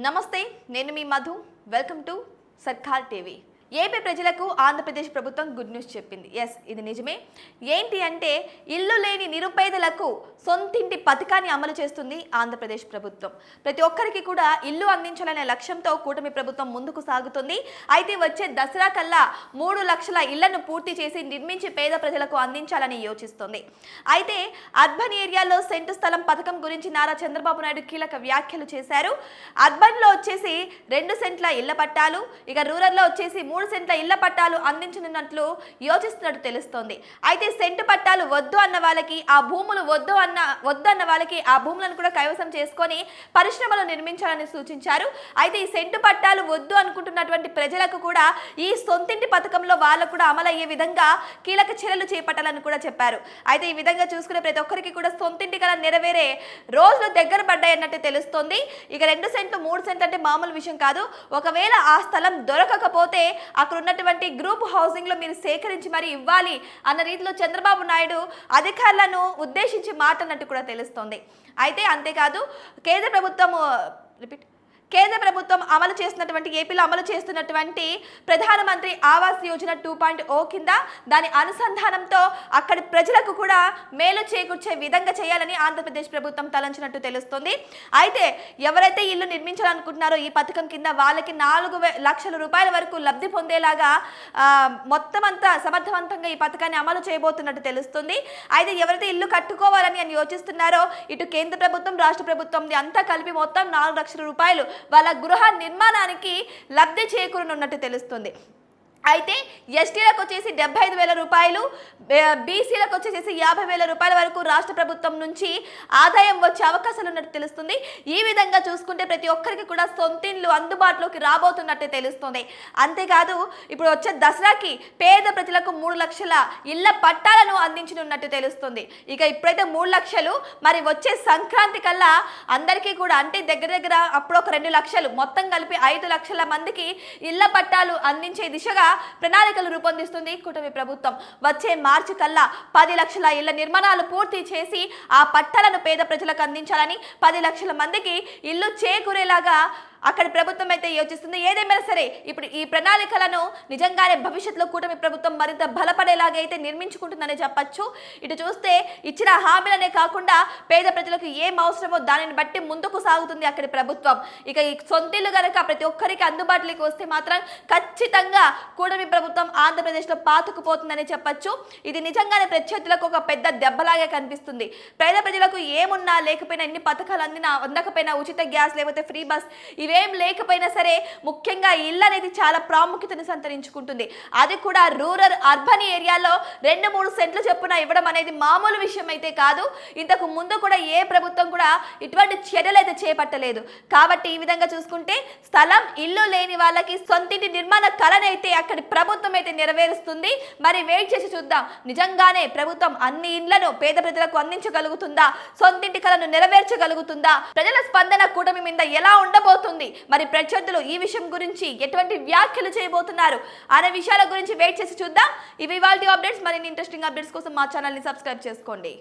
నమస్తే నేను మీ Madhu. Welcome to Sarkar TV. AP ప్రజలకు ఆంధ్రప్రదేశ్ ప్రభుత్వం గుడ్ న్యూస్ చెప్పింది. ఎస్ ఇది నిజమే. ఏంటి అంటే ఇల్లు లేని నిరుపేదలకు సొంతింటి పథకాన్ని అమలు చేస్తుంది ఆంధ్రప్రదేశ్ ప్రభుత్వం. ప్రతి ఒక్కరికి కూడా ఇల్లు అందించాలనే లక్ష్యంతో కూటమి ప్రభుత్వం ముందుకు సాగుతుంది. అయితే వచ్చే దసరా కల్లా మూడు లక్షల ఇళ్ళను పూర్తి చేసి నిర్మించి పేద ప్రజలకు అందించాలని యోచిస్తుంది. అయితే అర్బన్ ఏరియాలో సెంటు స్థలం పథకం గురించి నారా చంద్రబాబు నాయుడు కీలక వ్యాఖ్యలు చేశారు. అర్బన్లో వచ్చేసి రెండు సెంట్ల ఇళ్ళ పట్టాలు ఇక రూరల్లో వచ్చేసి మూడు సెంట్ల ఇళ్ళ పట్టాలు అందించనున్నట్లు యోచిస్తున్నట్టు తెలుస్తోంది. అయితే సెంటు పట్టాలు వద్దు అన్న వాళ్ళకి ఆ భూములు వద్దు అన్న వద్దు అన్న వాళ్ళకి ఆ భూములను కూడా కైవసం చేసుకొని పరిశ్రమలు నిర్మించాలని సూచించారు. అయితే ఈ సెంటు పట్టాలు వద్దు అనుకుంటున్నటువంటి ప్రజలకు కూడా ఈ సొంతింటి పథకంలో వాళ్ళకు కూడా అమలయ్యే విధంగా కీలక చర్యలు చేపట్టాలని కూడా చెప్పారు. అయితే ఈ విధంగా చూసుకునే ప్రతి ఒక్కరికి కూడా సొంతింటి కల నెరవేరే రోజులు దగ్గర పడ్డాయన్నట్టు తెలుస్తోంది. ఇక రెండు సెంట్లు మూడు సెంట్లు అంటే మామూలు విషయం కాదు. ఒకవేళ ఆ స్థలం దొరకకపోతే అక్కడ ఉన్నటువంటి గ్రూప్ హౌసింగ్లో మీరు సేకరించి మరి ఇవ్వాలి అన్న రీతిలో చంద్రబాబు నాయుడు అధికారులను ఉద్దేశించి మాట్లాడినట్టు కూడా తెలుస్తోంది. అయితే అంతేకాదు కేంద్ర ప్రభుత్వం రిపీట్. కేంద్ర ప్రభుత్వం అమలు చేస్తున్నటువంటి ఏపీలో అమలు చేస్తున్నటువంటి ప్రధానమంత్రి Awas Yojana two point O కింద దాని అనుసంధానంతో అక్కడి ప్రజలకు కూడా మేలు చేకూర్చే విధంగా చేయాలని ఆంధ్రప్రదేశ్ ప్రభుత్వం తలంచినట్టు తెలుస్తుంది. అయితే ఎవరైతే ఇల్లు నిర్మించాలనుకుంటున్నారో ఈ పథకం కింద వాళ్ళకి నాలుగు లక్షల రూపాయల వరకు లబ్ధి పొందేలాగా మొత్తం అంతా సమర్థవంతంగా ఈ పథకాన్ని అమలు చేయబోతున్నట్టు తెలుస్తుంది. అయితే ఎవరైతే ఇల్లు కట్టుకోవాలని అని యోచిస్తున్నారో ఇటు కేంద్ర ప్రభుత్వం రాష్ట్ర ప్రభుత్వం అంతా కలిపి మొత్తం నాలుగు లక్షల రూపాయలు వాళ్ళ గృహ నిర్మాణానికి లబ్ధి చేకూరనున్నట్టు తెలుస్తుంది. అయితే ఎస్టీలకు వచ్చేసి డెబ్బై ఐదు వేల రూపాయలు బీసీలకు వచ్చేసి యాభై వేల రూపాయల వరకు రాష్ట్ర ప్రభుత్వం నుంచి ఆదాయం వచ్చే అవకాశాలు ఉన్నట్టు తెలుస్తుంది. ఈ విధంగా చూసుకుంటే ప్రతి ఒక్కరికి కూడా సొంతిండ్లు అందుబాటులోకి రాబోతున్నట్టు తెలుస్తుంది. అంతేకాదు ఇప్పుడు వచ్చే దసరాకి పేద ప్రజలకు మూడు లక్షల ఇళ్ళ పట్టాలను అందించనున్నట్టు తెలుస్తుంది. ఇక ఇప్పుడైతే మూడు లక్షలు మరి వచ్చే సంక్రాంతి కల్లా అందరికీ కూడా అంటే దగ్గర దగ్గర అప్పుడు ఒక రెండు లక్షలు మొత్తం కలిపి ఐదు లక్షల మందికి ఇళ్ళ పట్టాలు అందించే దిశగా ప్రణాళికలు రూపొందిస్తుంది కూటమి ప్రభుత్వం. వచ్చే మార్చి కల్లా పది లక్షల ఇళ్ళ నిర్మాణాలు పూర్తి చేసి ఆ పట్టాలను పేద ప్రజలకు అందించాలని పది లక్షల మందికి ఇల్లు చేకూరేలాగా అక్కడి ప్రభుత్వం అయితే యోచిస్తుంది. ఏదేమైనా సరే ఇప్పుడు ఈ ప్రణాళికలను నిజంగానే భవిష్యత్తులో కూటమి ప్రభుత్వం మరింత బలపడేలాగా అయితే నిర్మించుకుంటుందని చెప్పచ్చు. ఇటు చూస్తే ఇచ్చిన హామీలనే కాకుండా పేద ప్రజలకు ఏం అవసరమో దానిని బట్టి ముందుకు సాగుతుంది అక్కడి ప్రభుత్వం. ఇక ఈ సొంతిల్లు గనక ప్రతి ఒక్కరికి అందుబాటులోకి వస్తే మాత్రం ఖచ్చితంగా కూటమి ప్రభుత్వం ఆంధ్రప్రదేశ్లో పాతుకుపోతుందని చెప్పచ్చు. ఇది నిజంగానే ప్రత్యర్థులకు ఒక పెద్ద దెబ్బలాగే కనిపిస్తుంది. పేద ప్రజలకు ఏమున్నా లేకపోయినా ఎన్ని పథకాలు అందినా అందకపోయినా ఉచిత గ్యాస్ లేకపోతే ఫ్రీ బస్ ఇవే లేకపోయినా సరే ముఖ్యంగా ఇల్లు అనేది చాలా ప్రాముఖ్యతను సంతరించుకుంటుంది. అది కూడా రూరల్ అర్బన్ ఏరియాలో రెండు మూడు సెంట్లు చొప్పున ఇవ్వడం అనేది మామూలు విషయం అయితే కాదు. ఇంతకు ముందు కూడా ఏ ప్రభుత్వం కూడా ఇటువంటి చర్యలు అయితే చేపట్టలేదు. కాబట్టి ఈ విధంగా చూసుకుంటే స్థలం ఇల్లు లేని వాళ్ళకి సొంతింటి నిర్మాణ కళనైతే అక్కడి ప్రభుత్వం అయితే నెరవేరుస్తుంది. మరి వెయిట్ చేసి చూద్దాం. నిజంగానే ప్రభుత్వం అన్ని ఇండ్లను పేద ప్రజలకు అందించగలుగుతుందా? సొంతింటి కళను నెరవేర్చగలుగుతుందా? ప్రజల స్పందన కూటమి మీద ఎలా ఉండబోతుంది? మరి ప్రత్యర్థులు ఈ విషయం గురించి ఎటువంటి వ్యాఖ్యలు చేయబోతున్నారు? అనే విషయాల గురించి వెయిట్ చేసి చూద్దాం. ఇవి ఇవాళ అప్డేట్స్. మరిన్ని ఇంట్రెస్టింగ్ అప్డేట్స్ కోసం మా ఛానల్ని సబ్స్క్రైబ్ చేసుకోండి.